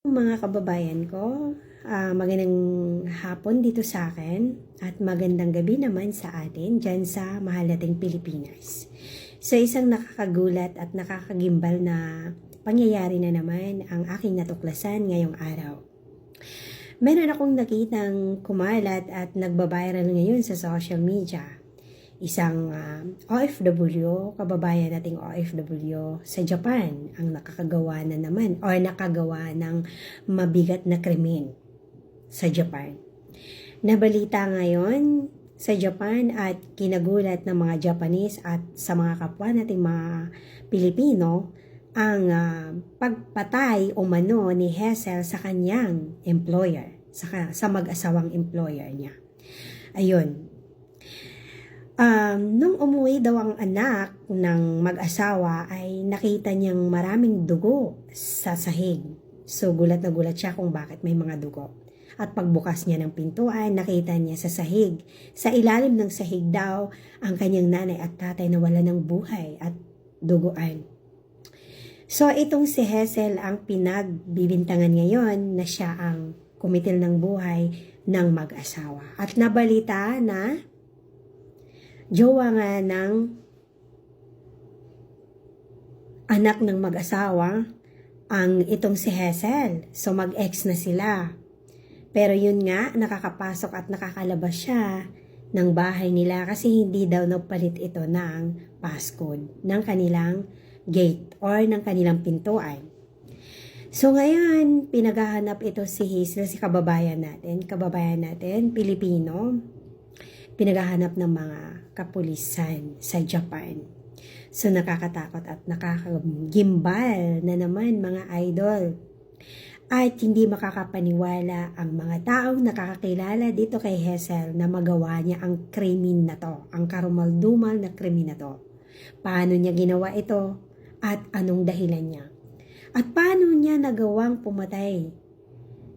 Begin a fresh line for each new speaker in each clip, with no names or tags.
Mga kababayan ko, ah, magandang hapon dito sa akin at magandang gabi naman sa atin dyan sa mahal nating Pilipinas. So isang nakakagulat at nakakagimbal na pangyayari na naman ang aking natuklasan ngayong araw. Meron akong nakitang kumalat at nagbabiral ngayon sa social media. Isang ah, OFW, kababayan nating OFW sa Japan ang nakakagawa na naman or nakagawa ng mabigat na krimen sa Japan. Nabalita ngayon sa Japan at kinagulat ng mga Japanese at sa mga kapwa nating mga Pilipino ang ah, pagpatay o mano ni Hessel sa kanyang employer, sa, sa mag-asawang employer niya. Ayun, Um, nung umuwi daw ang anak ng mag-asawa ay nakita niyang maraming dugo sa sahig. So gulat na gulat siya kung bakit may mga dugo. At pagbukas niya ng pintuan, nakita niya sa sahig. Sa ilalim ng sahig daw ang kanyang nanay at tatay na wala ng buhay at duguan. So itong si Hessel ang pinagbibintangan ngayon na siya ang kumitil ng buhay ng mag-asawa. At nabalita na jowa nga ng anak ng mag-asawa ang itong si Hazel. So mag-ex na sila. Pero yun nga, nakakapasok at nakakalabas siya ng bahay nila kasi hindi daw nagpalit ito ng passcode ng kanilang gate or ng kanilang pintuan. So ngayon, pinaghahanap ito si Hazel, si kababayan natin, kababayan natin, Pilipino, pinaghahanap ng mga kapulisan sa Japan. So nakakatakot at nakakagimbal na naman mga idol. At hindi makakapaniwala ang mga taong nakakakilala dito kay Hessel na magawa niya ang krimen na to, ang karumaldumal na krimen na to. Paano niya ginawa ito at anong dahilan niya? At paano niya nagawang pumatay?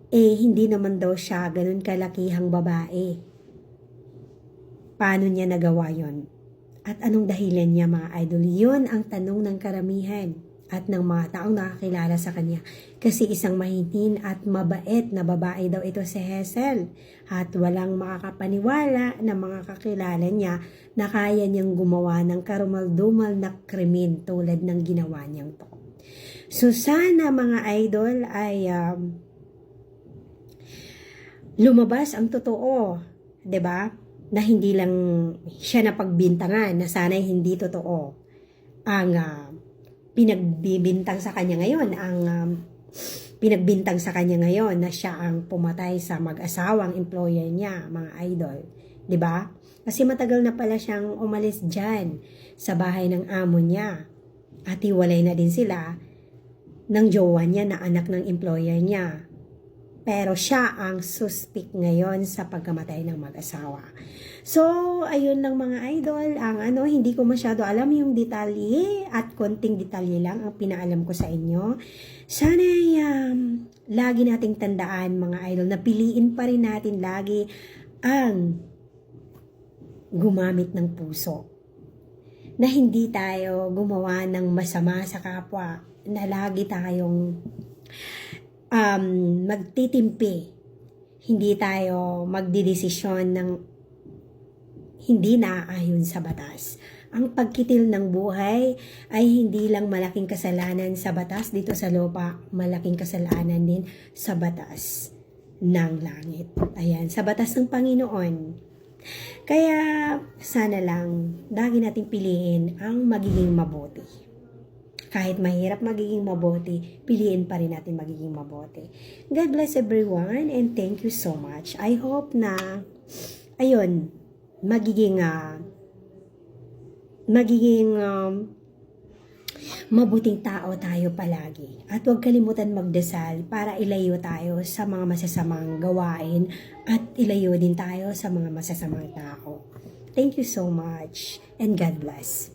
Eh, hindi naman daw siya ganun kalakihang babae Paano niya nagawa yon? At anong dahilan niya mga idol? Yun ang tanong ng karamihan at ng mga taong nakakilala sa kanya. Kasi isang mahinin at mabait na babae daw ito si Hessel. At walang makakapaniwala na mga kakilala niya na kaya niyang gumawa ng karumal-dumal na krimen tulad ng ginawa niyang to. So sana mga idol ay um, lumabas ang totoo, 'di ba? Na hindi lang siya na pagbintangan na sana'y hindi totoo ang uh, pinagbibintang sa kanya ngayon ang um, pinagbintang sa kanya ngayon na siya ang pumatay sa mag-asawang employer niya mga idol. 'di ba? Kasi matagal na pala siyang umalis diyan sa bahay ng amo niya. At hiwalay na din sila ng jowa niya na anak ng employer niya pero siya ang suspect ngayon sa pagkamatay ng mag-asawa. So, ayun lang mga idol. Ang ano, hindi ko masyado alam yung detalye at konting detalye lang ang pinaalam ko sa inyo. Sana um, lagi nating tandaan mga idol na piliin pa rin natin lagi ang gumamit ng puso. Na hindi tayo gumawa ng masama sa kapwa. Na lagi tayong um, magtitimpi. Hindi tayo magdidesisyon ng hindi naaayon sa batas. Ang pagkitil ng buhay ay hindi lang malaking kasalanan sa batas dito sa lupa, malaking kasalanan din sa batas ng langit. Ayan, sa batas ng Panginoon. Kaya sana lang, lagi nating piliin ang magiging mabuti kahit mahirap magiging mabuti, piliin pa rin natin magiging mabuti. God bless everyone and thank you so much. I hope na, ayun, magiging, uh, magiging um, mabuting tao tayo palagi. At huwag kalimutan magdasal para ilayo tayo sa mga masasamang gawain at ilayo din tayo sa mga masasamang tao. Thank you so much and God bless.